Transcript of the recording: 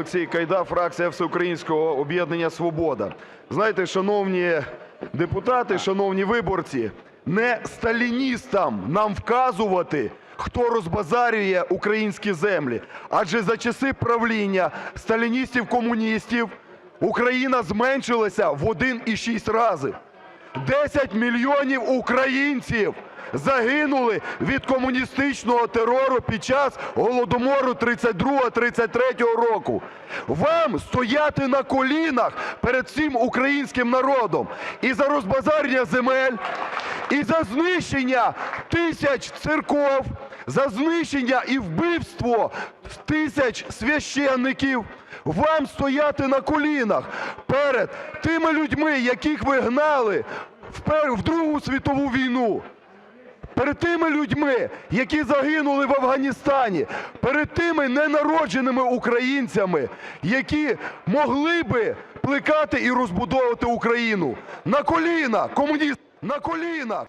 Олексій Кайда, фракція Всеукраїнського об'єднання "Свобода". Знаєте, шановні депутати, шановні виборці, не сталіністам нам вказувати, хто розбазарює українські землі, адже за часи правління сталіністів-комуністів Україна зменшилася в 1,6 рази. 10 мільйонів українців загинули від комуністичного терору під час Голодомору 1932-1933 року. Вам стояти на колінах перед всім українським народом і за розбазарення земель, і за знищення тисяч церков, за знищення і вбивство тисяч священників. Вам стояти на колінах перед тими людьми, яких ви гнали в Другу світову війну, перед тими людьми, які загинули в Афганістані, перед тими ненародженими українцями, які могли би плекати і розбудовувати Україну. На коліна, комуністи, на коліна!